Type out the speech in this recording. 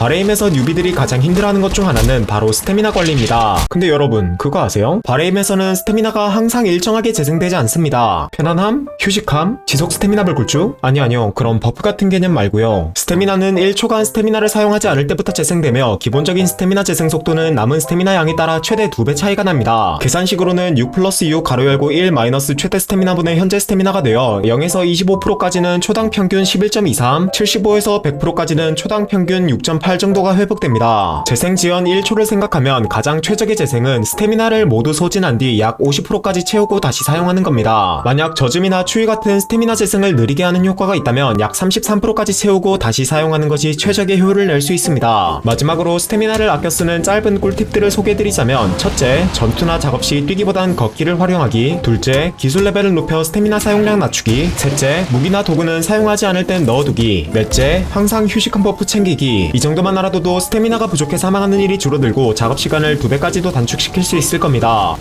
바레임에서 뉴비들이 가장 힘들어하는 것 중 하나는 바로 스태미나 관리입니다. 근데 여러분 그거 아세요? 바레임에서는 스태미나가 항상 일정하게 재생되지 않습니다. 편안함? 휴식함? 지속 스태미나 불굴주? 아니 아니요 그런 버프 같은 개념 말고요. 스태미나는 1초간 스태미나를 사용하지 않을 때부터 재생되며 기본적인 스태미나 재생 속도는 남은 스태미나 양에 따라 최대 2배 차이가 납니다. 계산식으로는 6 플러스 6 가로 열고 1 마이너스 최대 스태미나분의 현재 스태미나가 되어 0에서 25%까지는 초당 평균 11.23, 75에서 100%까지는 초당 평균 6.8 정도가 회복됩니다. 재생 지연 1초를 생각하면 가장 최적의 재생은 스태미나를 모두 소진한 뒤 약 50%까지 채우고 다시 사용하는 겁니다. 만약 젖음이나 추위 같은 스태미나 재생을 느리게 하는 효과가 있다면 약 33%까지 채우고 다시 사용하는 것이 최적의 효율을 낼 수 있습니다. 마지막으로 스태미나를 아껴 쓰는 짧은 꿀팁들을 소개해드리자면 첫째, 전투나 작업 시 뛰기보단 걷기를 활용하기 둘째, 기술 레벨을 높여 스태미나 사용량 낮추기 셋째, 무기나 도구는 사용하지 않을 땐 넣어두기 넷째, 항상 휴식 한 버프 챙기기 이 정도 만 알아둬도 스태미나가 부족해 사망하는 일이 줄어들고 작업 시간을 두 배까지도 단축시킬 수 있을 겁니다.